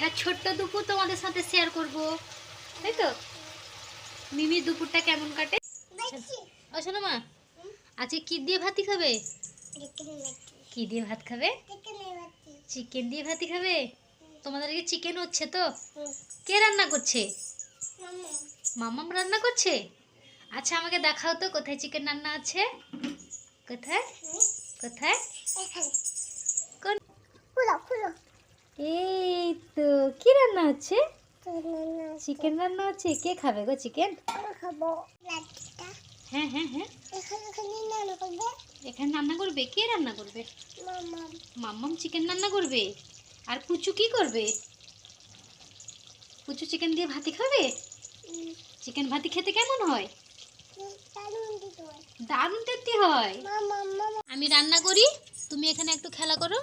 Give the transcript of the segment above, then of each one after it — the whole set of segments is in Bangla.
একটা ছোট্ট দুপুর তোমাদের সাথে শেয়ার করব। তাই তো মিমি দুপুরটা কেমন কাটে? ও শোনো মা। আজকে কি দিয়ে ভাতই খাবে? কি দিয়ে ভাত খাবে? চিকেন দিয়ে ভাতই খাবে? তোমাদেরকে চিকেন হচ্ছে তো? কে রান্না করছে? মামাম। রান্না করছে? আচ্ছা আমাকে দেখাও তো কোথায় চিকেন রান্না আছে। কোথায়? কোথায়? কোন এই তো কি রান্না হচ্ছে? চিকেন রান্না হচ্ছে? কে খাবে গো চিকেন হ্যাঁ হ্যাঁ হ্যাঁ। এখানে রান্না করবে? কে রান্না করবে? মাম্মাম চিকেন রান্না করবে? আর পুচু কি করবে? পুচু চিকেন দিয়ে ভাতি খাবে? চিকেন ভাতি খেতে কেমন হয়? দারুণ টেস্টি হয়। আমি রান্না করি তুমি এখানে একটু খেলা করো।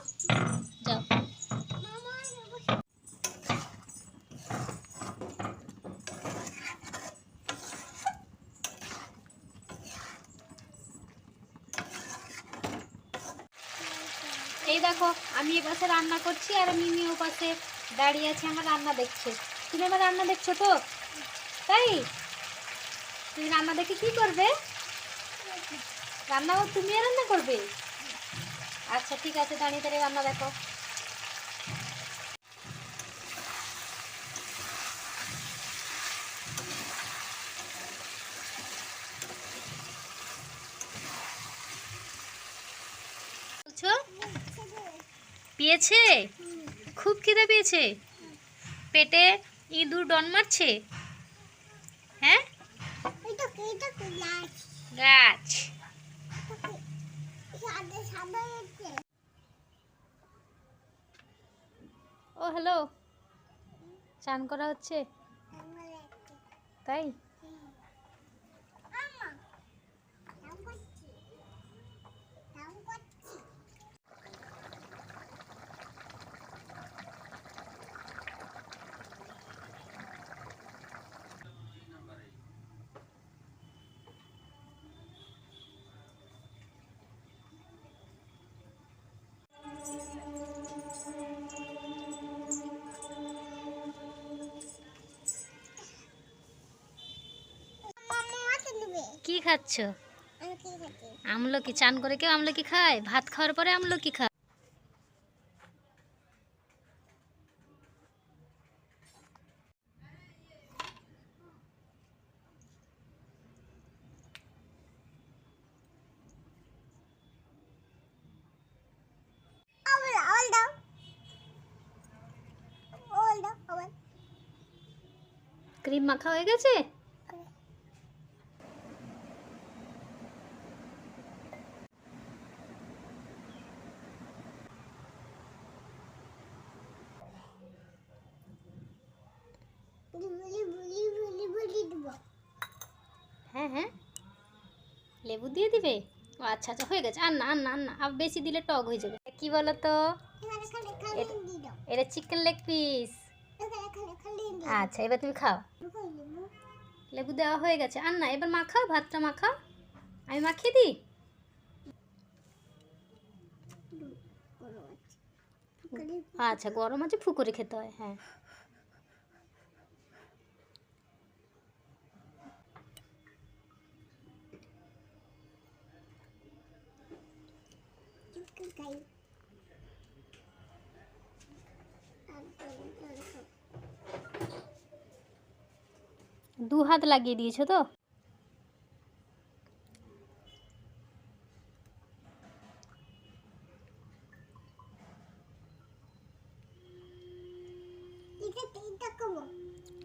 এই দেখো, আমি এ পাশে রান্না করছি আর মিমি ও পাশে দাঁড়িয়ে আছে, আমার রান্না দেখছে। তুমি আমার রান্না দেখছ তো? তাই? তুমি রান্না দেখে কি করবে? রান্না তুমি রান্না করবে? আচ্ছা ঠিক আছে, দাঁড়িয়ে দাঁড়িয়ে রান্না দেখো। পেয়েছে খুব খিদে পেয়েছে। পেটে ইঁদুর ডন মারছে? হ্যাঁ? গাছ। ও, হ্যালো। চান করা হচ্ছে? তাই? খাচ্ছ? আমলকি চান করে কেউ আমলকি খায়? ভাত খাওয়ার পরে আমলকি খায়? ক্রিম মাখা হয়ে গেছে হ্যাঁ হ্যাঁ লেবু দিয়ে দিবে? ও আচ্ছা আচ্ছা হয়ে গেছে। আর না আর না আর না আর বেশি দিলে টক হয়ে যাবে। কি বলো তো এটা চিকেন লেগ পিস আচ্ছা এবার তুমি খাও। লেবু দেওয়া হয়ে গেছে। আর না এবার মাখাও, ভাতটা মাখাও। আমি মাখিয়ে দিই? আচ্ছা গরম আছে, ফু করে খেতে হয় হ্যাঁ। দু হাত লাগিয়ে দিয়েছ তো?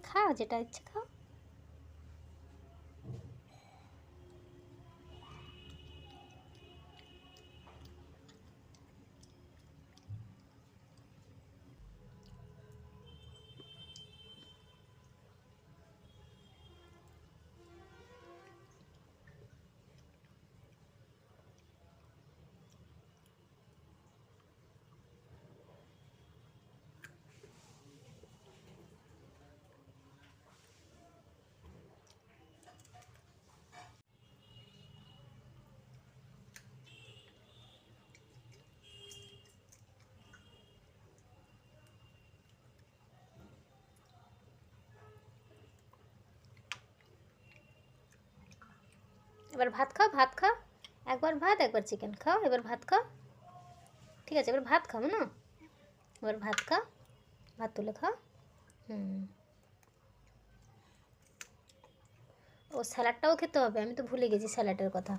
খাও যেটা ইচ্ছে খাও। এবার ভাত খাও ভাত খাও। একবার ভাত, একবার চিকেন খাও, এবার ভাত খাও। ঠিক আছে, এবার ভাত খাও না? এবার ভাত খাও, ভাত তুলে খাও। হুম। ও স্যালাডটাও খেতে হবে, আমি তো ভুলে গেছি স্যালাডের কথা।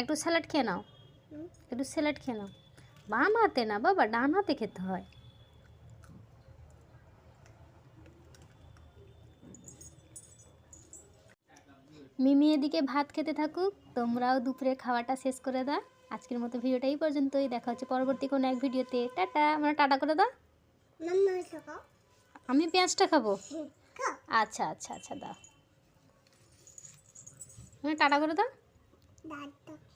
একটু স্যালাড খেয়ে নাও। একটু স্যালাড খেয়ে নাও। বাম হাতে না বাবা ডান হাতে খেতে হয়। মিমি এদিকে ভাত খেতে থাকুক তোমরাও দুপুরে খাওয়াটা শেষ করে দাও। আজকের মতো ভিডিওটা এই পর্যন্তই দেখা হচ্ছে পরবর্তী কোনো এক ভিডিওতে। টাটা আমরা টাটা করে দাও। আমি পেঁয়াজটা খাব? আচ্ছা আচ্ছা আচ্ছা দাও। মানে টাটা করে দাও। 大的。